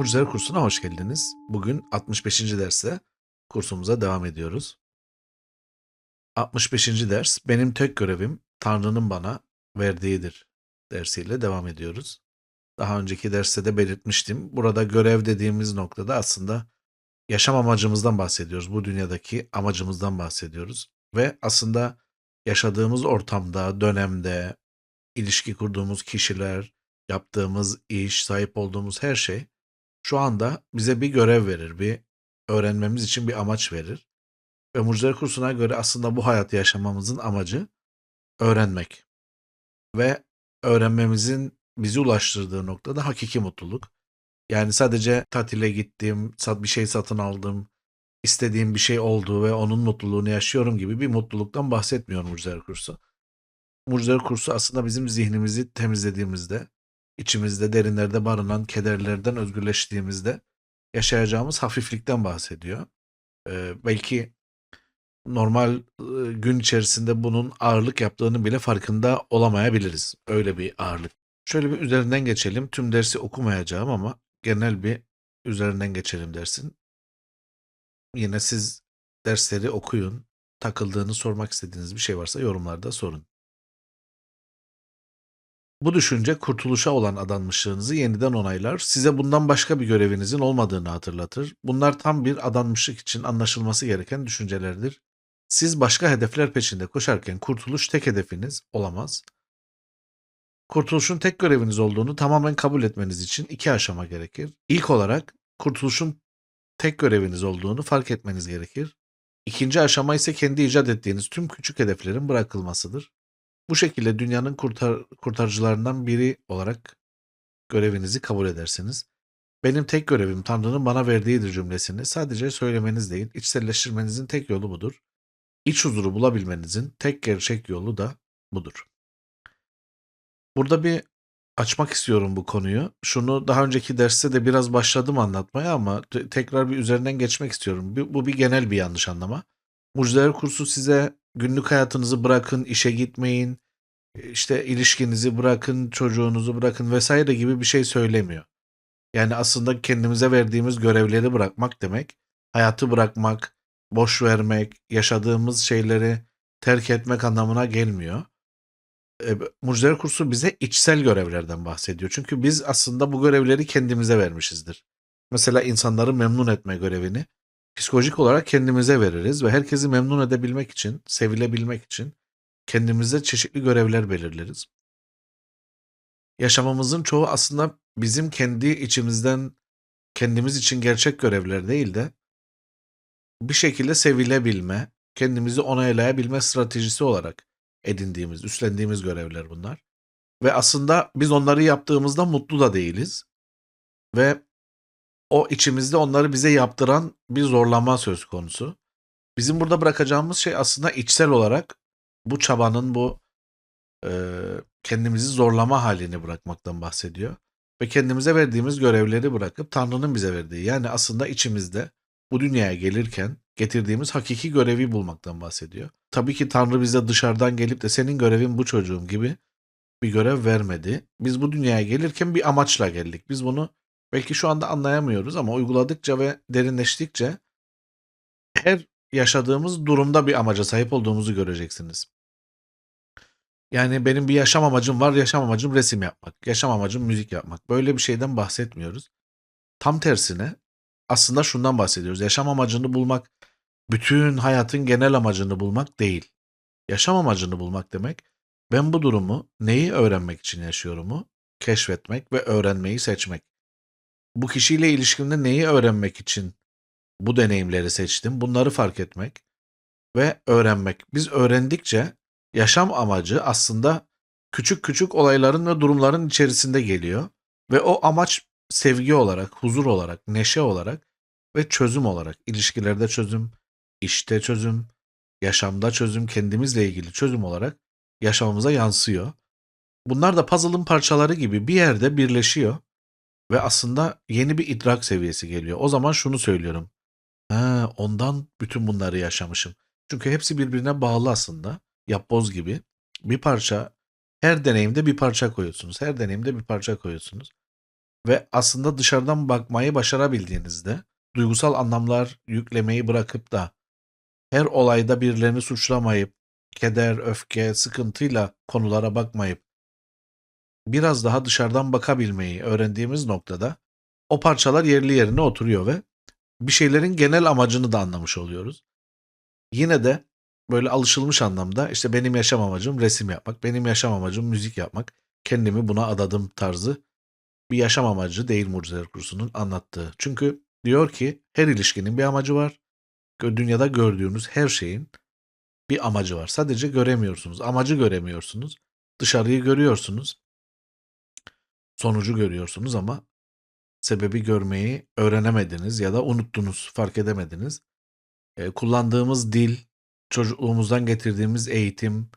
Mucizeler kursuna hoş geldiniz. Bugün 65. derste kursumuza devam ediyoruz. 65. ders benim tek görevim Tanrı'nın bana verdiğidir dersiyle devam ediyoruz. Daha önceki derste de belirtmiştim. Burada görev dediğimiz noktada aslında yaşam amacımızdan bahsediyoruz. Bu dünyadaki amacımızdan bahsediyoruz. Ve aslında yaşadığımız ortamda, dönemde, ilişki kurduğumuz kişiler, yaptığımız iş, sahip olduğumuz her şey şu anda bize bir görev verir, bir öğrenmemiz için bir amaç verir. Ve Mucizeler Kursu'na göre aslında bu hayatı yaşamamızın amacı öğrenmek. Ve öğrenmemizin bizi ulaştırdığı noktada hakiki mutluluk. Yani sadece tatile gittim, bir şey satın aldım, istediğim bir şey oldu ve onun mutluluğunu yaşıyorum gibi bir mutluluktan bahsetmiyor Mucizeler Kursu. Mucizeler Kursu aslında bizim zihnimizi temizlediğimizde, içimizde derinlerde barınan kederlerden özgürleştiğimizde yaşayacağımız hafiflikten bahsediyor. Ee, belki normal gün içerisinde bunun ağırlık yaptığını bile farkında olamayabiliriz. Öyle bir ağırlık. Şöyle bir üzerinden geçelim. Tüm dersi okumayacağım ama genel bir üzerinden geçelim dersin. Yine siz dersleri okuyun. Takıldığını sormak istediğiniz bir şey varsa yorumlarda sorun. Bu düşünce kurtuluşa olan adanmışlığınızı yeniden onaylar, size bundan başka bir görevinizin olmadığını hatırlatır. Bunlar tam bir adanmışlık için anlaşılması gereken düşüncelerdir. Siz başka hedefler peşinde koşarken kurtuluş tek hedefiniz olamaz. Kurtuluşun tek göreviniz olduğunu tamamen kabul etmeniz için iki aşama gerekir. İlk olarak kurtuluşun tek göreviniz olduğunu fark etmeniz gerekir. İkinci aşama ise kendi icat ettiğiniz tüm küçük hedeflerin bırakılmasıdır. Bu şekilde dünyanın kurtar, kurtarıcılarından biri olarak görevinizi kabul edersiniz. Benim tek görevim Tanrı'nın bana verdiğidir cümlesini sadece söylemeniz değil, içselleştirmenizin tek yolu budur. İç huzuru bulabilmenizin tek gerçek yolu da budur. Burada bir açmak istiyorum bu konuyu. Şunu daha önceki derste de biraz başladım anlatmaya ama te- tekrar bir üzerinden geçmek istiyorum. Bu bir genel bir yanlış anlama. Mucizeler kursu size günlük hayatınızı bırakın, işe gitmeyin, işte ilişkinizi bırakın, çocuğunuzu bırakın vesaire gibi bir şey söylemiyor. Yani aslında kendimize verdiğimiz görevleri bırakmak demek, hayatı bırakmak, boş vermek, yaşadığımız şeyleri terk etmek anlamına gelmiyor. E, Mucizeler Kursu bize içsel görevlerden bahsediyor. Çünkü biz aslında bu görevleri kendimize vermişizdir. Mesela insanları memnun etme görevini psikolojik olarak kendimize veririz ve herkesi memnun edebilmek için, sevilebilmek için kendimize çeşitli görevler belirleriz. Yaşamamızın çoğu aslında bizim kendi içimizden kendimiz için gerçek görevler değil de bir şekilde sevilebilme, kendimizi onaylayabilme stratejisi olarak edindiğimiz, üstlendiğimiz görevler bunlar. Ve aslında biz onları yaptığımızda mutlu da değiliz. Ve o içimizde onları bize yaptıran bir zorlama söz konusu. Bizim burada bırakacağımız şey aslında içsel olarak bu çabanın, bu e, kendimizi zorlama halini bırakmaktan bahsediyor. Ve kendimize verdiğimiz görevleri bırakıp Tanrı'nın bize verdiği yani aslında içimizde bu dünyaya gelirken getirdiğimiz hakiki görevi bulmaktan bahsediyor. Tabii ki Tanrı bize dışarıdan gelip de senin görevin bu çocuğum gibi bir görev vermedi. Biz bu dünyaya gelirken bir amaçla geldik. Biz bunu belki şu anda anlayamıyoruz ama uyguladıkça ve derinleştikçe her yaşadığımız durumda bir amaca sahip olduğumuzu göreceksiniz. Yani benim bir yaşam amacım var. Yaşam amacım resim yapmak. Yaşam amacım müzik yapmak. Böyle bir şeyden bahsetmiyoruz. Tam tersine aslında şundan bahsediyoruz. Yaşam amacını bulmak bütün hayatın genel amacını bulmak değil. Yaşam amacını bulmak demek ben bu durumu neyi öğrenmek için yaşıyorumu keşfetmek ve öğrenmeyi seçmek. Bu kişiyle ilişkimde neyi öğrenmek için bu deneyimleri seçtim bunları fark etmek ve öğrenmek. Biz öğrendikçe yaşam amacı aslında küçük küçük olayların ve durumların içerisinde geliyor. Ve o amaç sevgi olarak, huzur olarak, neşe olarak ve çözüm olarak, ilişkilerde çözüm, işte çözüm, yaşamda çözüm, kendimizle ilgili çözüm olarak yaşamımıza yansıyor. Bunlar da puzzle'ın parçaları gibi bir yerde birleşiyor ve aslında yeni bir idrak seviyesi geliyor. O zaman şunu söylüyorum. Ha, ondan bütün bunları yaşamışım. Çünkü hepsi birbirine bağlı aslında. Yapboz gibi. Bir parça, her deneyimde bir parça koyuyorsunuz. Her deneyimde bir parça koyuyorsunuz. ve aslında dışarıdan bakmayı başarabildiğinizde, duygusal anlamlar yüklemeyi bırakıp da her olayda birilerini suçlamayıp, keder, öfke, sıkıntıyla konulara bakmayıp biraz daha dışarıdan bakabilmeyi öğrendiğimiz noktada o parçalar yerli yerine oturuyor ve bir şeylerin genel amacını da anlamış oluyoruz. Yine de böyle alışılmış anlamda işte benim yaşam amacım resim yapmak, benim yaşam amacım müzik yapmak, kendimi buna adadım tarzı bir yaşam amacı değil Mucizeler Kursu'nun anlattığı. Çünkü diyor ki her ilişkinin bir amacı var. Dünyada gördüğünüz her şeyin bir amacı var. Sadece göremiyorsunuz. Amacı göremiyorsunuz. Dışarıyı görüyorsunuz. Sonucu görüyorsunuz ama sebebi görmeyi öğrenemediniz ya da unuttunuz, fark edemediniz. E, kullandığımız dil, çocukluğumuzdan getirdiğimiz eğitim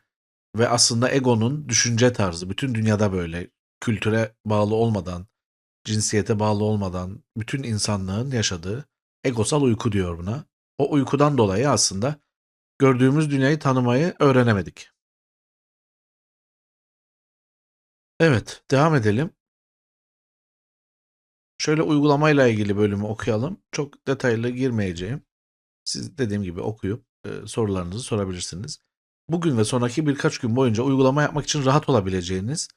ve aslında egonun düşünce tarzı bütün dünyada böyle kültüre bağlı olmadan, cinsiyete bağlı olmadan bütün insanlığın yaşadığı egosal uyku diyor buna. O uykudan dolayı aslında gördüğümüz dünyayı tanımayı öğrenemedik. Evet, devam edelim. Şöyle uygulamayla ilgili bölümü okuyalım. Çok detaylı girmeyeceğim. Siz dediğim gibi okuyup e, sorularınızı sorabilirsiniz. Bugün ve sonraki birkaç gün boyunca uygulama yapmak için rahat olabileceğiniz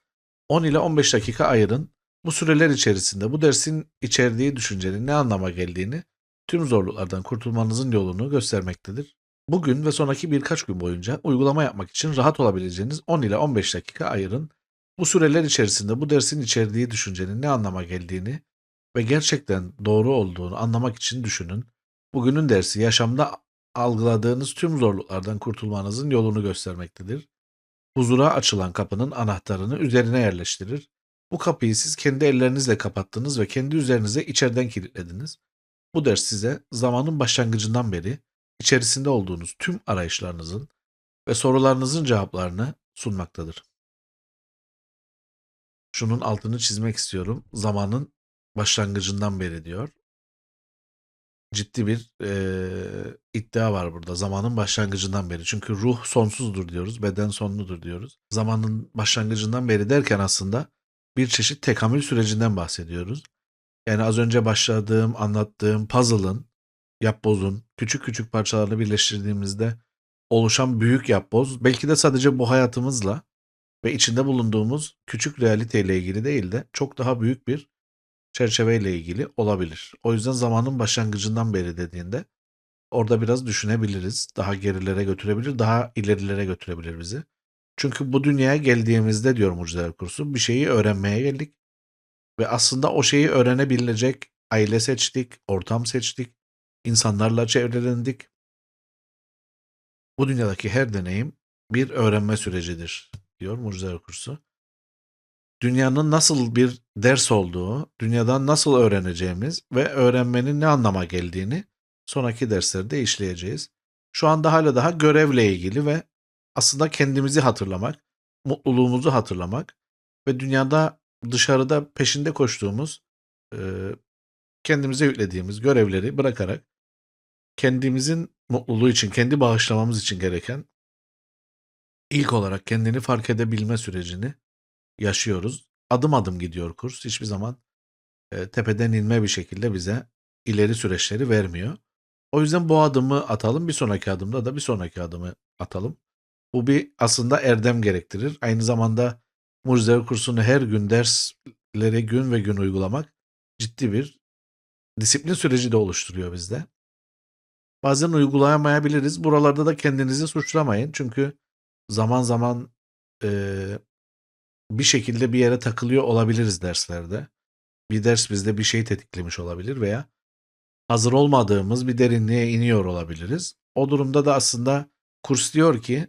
10 ile 15 dakika ayırın. Bu süreler içerisinde bu dersin içerdiği düşüncenin ne anlama geldiğini, tüm zorluklardan kurtulmanızın yolunu göstermektedir. Bugün ve sonraki birkaç gün boyunca uygulama yapmak için rahat olabileceğiniz 10 ile 15 dakika ayırın. Bu süreler içerisinde bu dersin içerdiği düşüncenin ne anlama geldiğini ve gerçekten doğru olduğunu anlamak için düşünün. Bugünün dersi yaşamda algıladığınız tüm zorluklardan kurtulmanızın yolunu göstermektedir. Huzura açılan kapının anahtarını üzerine yerleştirir. Bu kapıyı siz kendi ellerinizle kapattınız ve kendi üzerinize içeriden kilitlediniz. Bu ders size zamanın başlangıcından beri içerisinde olduğunuz tüm arayışlarınızın ve sorularınızın cevaplarını sunmaktadır. Şunun altını çizmek istiyorum. Zamanın başlangıcından beri diyor. Ciddi bir eee, iddia var burada. Zamanın başlangıcından beri. Çünkü ruh sonsuzdur diyoruz, beden sonludur diyoruz. Zamanın başlangıcından beri derken aslında bir çeşit tekamül sürecinden bahsediyoruz. Yani az önce başladığım, anlattığım puzzle'ın, yapbozun küçük küçük parçalarını birleştirdiğimizde oluşan büyük yapboz belki de sadece bu hayatımızla ve içinde bulunduğumuz küçük realiteyle ilgili değil de çok daha büyük bir çerçeveyle ilgili olabilir. O yüzden zamanın başlangıcından beri dediğinde orada biraz düşünebiliriz. Daha gerilere götürebilir, daha ilerilere götürebilir bizi. Çünkü bu dünyaya geldiğimizde diyor Mucizeler Kursu bir şeyi öğrenmeye geldik. Ve aslında o şeyi öğrenebilecek aile seçtik, ortam seçtik, insanlarla çevrelendik. Bu dünyadaki her deneyim bir öğrenme sürecidir diyor Mucizeler Kursu. Dünyanın nasıl bir ders olduğu, dünyadan nasıl öğreneceğimiz ve öğrenmenin ne anlama geldiğini sonraki derslerde işleyeceğiz. Şu anda hala daha görevle ilgili ve aslında kendimizi hatırlamak, mutluluğumuzu hatırlamak ve dünyada dışarıda peşinde koştuğumuz, kendimize yüklediğimiz görevleri bırakarak kendimizin mutluluğu için, kendi bağışlamamız için gereken ilk olarak kendini fark edebilme sürecini yaşıyoruz. Adım adım gidiyor kurs. Hiçbir zaman e, tepeden inme bir şekilde bize ileri süreçleri vermiyor. O yüzden bu adımı atalım. Bir sonraki adımda da bir sonraki adımı atalım. Bu bir aslında erdem gerektirir. Aynı zamanda Mucizeler kursunu her gün dersleri gün ve gün uygulamak ciddi bir disiplin süreci de oluşturuyor bizde. Bazen uygulayamayabiliriz. Buralarda da kendinizi suçlamayın. Çünkü zaman zaman e, bir şekilde bir yere takılıyor olabiliriz derslerde. Bir ders bizde bir şey tetiklemiş olabilir veya hazır olmadığımız bir derinliğe iniyor olabiliriz. O durumda da aslında kurs diyor ki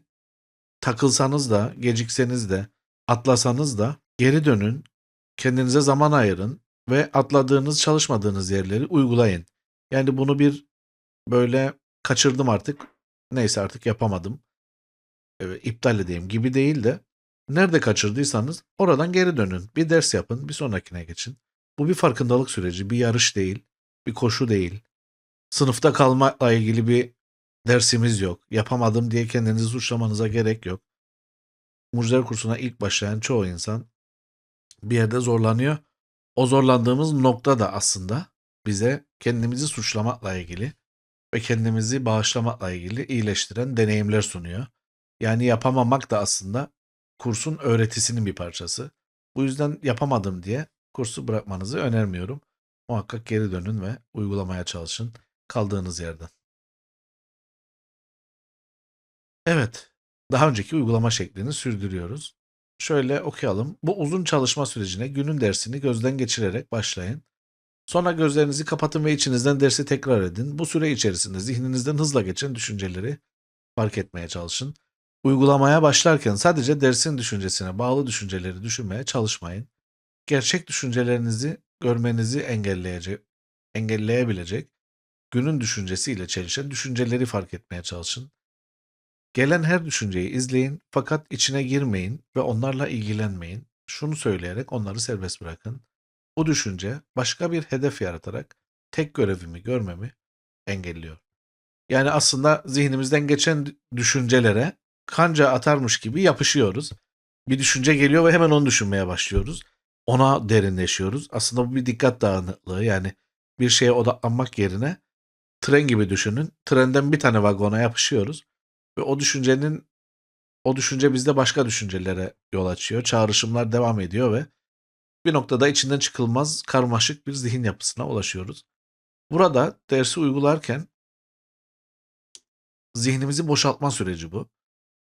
takılsanız da, gecikseniz de, atlasanız da geri dönün, kendinize zaman ayırın ve atladığınız, çalışmadığınız yerleri uygulayın. Yani bunu bir böyle kaçırdım artık, neyse artık yapamadım, iptal edeyim gibi değil de nerede kaçırdıysanız oradan geri dönün. Bir ders yapın, bir sonrakine geçin. Bu bir farkındalık süreci, bir yarış değil, bir koşu değil. Sınıfta kalmakla ilgili bir dersimiz yok. Yapamadım diye kendinizi suçlamanıza gerek yok. Mucizeler kursuna ilk başlayan çoğu insan bir yerde zorlanıyor. O zorlandığımız nokta da aslında bize kendimizi suçlamakla ilgili ve kendimizi bağışlamakla ilgili iyileştiren deneyimler sunuyor. Yani yapamamak da aslında kursun öğretisinin bir parçası. Bu yüzden yapamadım diye kursu bırakmanızı önermiyorum. Muhakkak geri dönün ve uygulamaya çalışın kaldığınız yerden. Evet, daha önceki uygulama şeklini sürdürüyoruz. Şöyle okuyalım. Bu uzun çalışma sürecine günün dersini gözden geçirerek başlayın. Sonra gözlerinizi kapatın ve içinizden dersi tekrar edin. Bu süre içerisinde zihninizden hızla geçen düşünceleri fark etmeye çalışın. Uygulamaya başlarken sadece dersin düşüncesine bağlı düşünceleri düşünmeye çalışmayın. Gerçek düşüncelerinizi görmenizi engelleyecek, engelleyebilecek günün düşüncesiyle çelişen düşünceleri fark etmeye çalışın. Gelen her düşünceyi izleyin fakat içine girmeyin ve onlarla ilgilenmeyin. Şunu söyleyerek onları serbest bırakın. Bu düşünce başka bir hedef yaratarak tek görevimi görmemi engelliyor. Yani aslında zihnimizden geçen düşüncelere kanca atarmış gibi yapışıyoruz. Bir düşünce geliyor ve hemen onu düşünmeye başlıyoruz. Ona derinleşiyoruz. Aslında bu bir dikkat dağınıklığı. Yani bir şeye odaklanmak yerine tren gibi düşünün. Trenden bir tane vagona yapışıyoruz ve o düşüncenin o düşünce bizde başka düşüncelere yol açıyor. Çağrışımlar devam ediyor ve bir noktada içinden çıkılmaz karmaşık bir zihin yapısına ulaşıyoruz. Burada dersi uygularken zihnimizi boşaltma süreci bu.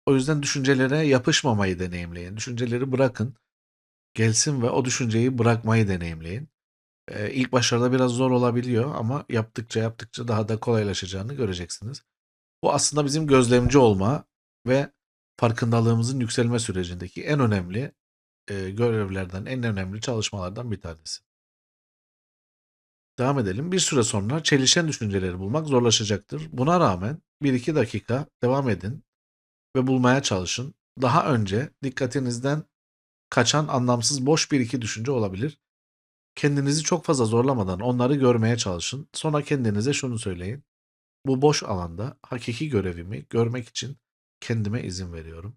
O yüzden düşüncelere yapışmamayı deneyimleyin. Düşünceleri bırakın. Gelsin ve o düşünceyi bırakmayı deneyimleyin. Ee, ilk başlarda biraz zor olabiliyor ama yaptıkça yaptıkça daha da kolaylaşacağını göreceksiniz. Bu aslında bizim gözlemci olma ve farkındalığımızın yükselme sürecindeki en önemli e, görevlerden, en önemli çalışmalardan bir tanesi. Devam edelim. Bir süre sonra çelişen düşünceleri bulmak zorlaşacaktır. Buna rağmen 1-2 dakika devam edin ve bulmaya çalışın. Daha önce dikkatinizden kaçan anlamsız boş bir iki düşünce olabilir. Kendinizi çok fazla zorlamadan onları görmeye çalışın. Sonra kendinize şunu söyleyin. Bu boş alanda hakiki görevimi görmek için kendime izin veriyorum.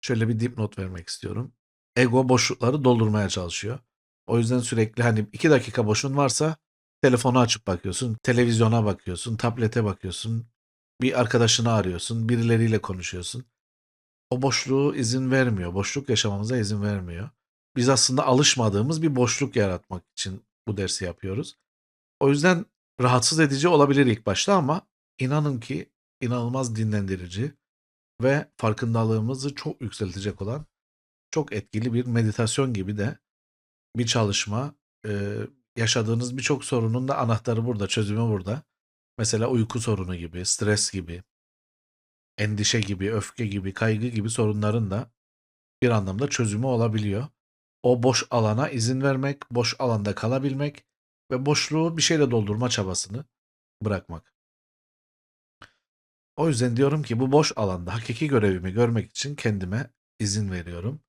Şöyle bir dipnot vermek istiyorum. Ego boşlukları doldurmaya çalışıyor. O yüzden sürekli hani iki dakika boşun varsa telefonu açıp bakıyorsun, televizyona bakıyorsun, tablete bakıyorsun, bir arkadaşını arıyorsun, birileriyle konuşuyorsun. O boşluğu izin vermiyor. Boşluk yaşamamıza izin vermiyor. Biz aslında alışmadığımız bir boşluk yaratmak için bu dersi yapıyoruz. O yüzden rahatsız edici olabilir ilk başta ama inanın ki inanılmaz dinlendirici ve farkındalığımızı çok yükseltecek olan çok etkili bir meditasyon gibi de bir çalışma. Ee, yaşadığınız birçok sorunun da anahtarı burada, çözümü burada. Mesela uyku sorunu gibi, stres gibi, endişe gibi, öfke gibi, kaygı gibi sorunların da bir anlamda çözümü olabiliyor. O boş alana izin vermek, boş alanda kalabilmek ve boşluğu bir şeyle doldurma çabasını bırakmak. O yüzden diyorum ki bu boş alanda hakiki görevimi görmek için kendime izin veriyorum.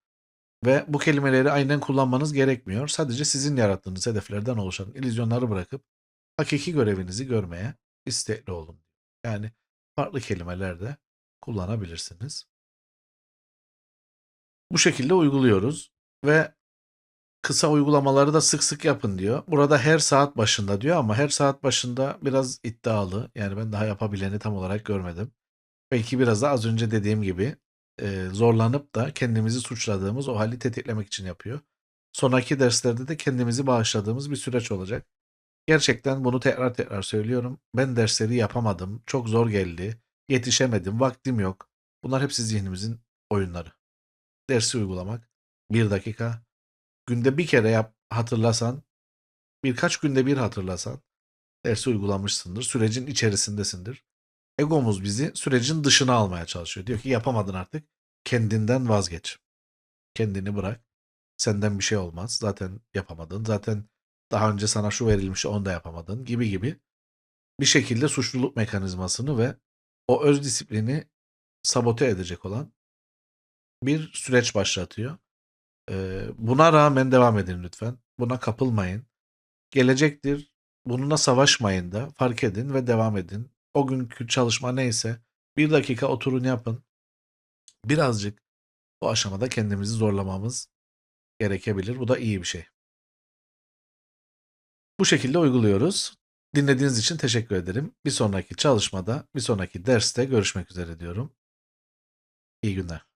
Ve bu kelimeleri aynen kullanmanız gerekmiyor. Sadece sizin yarattığınız hedeflerden oluşan illüzyonları bırakıp hakiki görevinizi görmeye istekli olun. Yani farklı kelimeler de kullanabilirsiniz. Bu şekilde uyguluyoruz ve kısa uygulamaları da sık sık yapın diyor. Burada her saat başında diyor ama her saat başında biraz iddialı. Yani ben daha yapabileni tam olarak görmedim. Belki biraz da az önce dediğim gibi e, zorlanıp da kendimizi suçladığımız o hali tetiklemek için yapıyor. Sonraki derslerde de kendimizi bağışladığımız bir süreç olacak. Gerçekten bunu tekrar tekrar söylüyorum. Ben dersleri yapamadım. Çok zor geldi. Yetişemedim. Vaktim yok. Bunlar hepsi zihnimizin oyunları. Dersi uygulamak. Bir dakika. Günde bir kere yap, hatırlasan, birkaç günde bir hatırlasan dersi uygulamışsındır. Sürecin içerisindesindir. Egomuz bizi sürecin dışına almaya çalışıyor. Diyor ki yapamadın artık. Kendinden vazgeç. Kendini bırak. Senden bir şey olmaz. Zaten yapamadın. Zaten daha önce sana şu verilmiş onu da yapamadın gibi gibi. Bir şekilde suçluluk mekanizmasını ve o öz disiplini sabote edecek olan bir süreç başlatıyor. Ee, buna rağmen devam edin lütfen. Buna kapılmayın. Gelecektir. Bununla savaşmayın da fark edin ve devam edin. O günkü çalışma neyse bir dakika oturun yapın. Birazcık bu aşamada kendimizi zorlamamız gerekebilir. Bu da iyi bir şey. Bu şekilde uyguluyoruz. Dinlediğiniz için teşekkür ederim. Bir sonraki çalışmada, bir sonraki derste görüşmek üzere diyorum. İyi günler.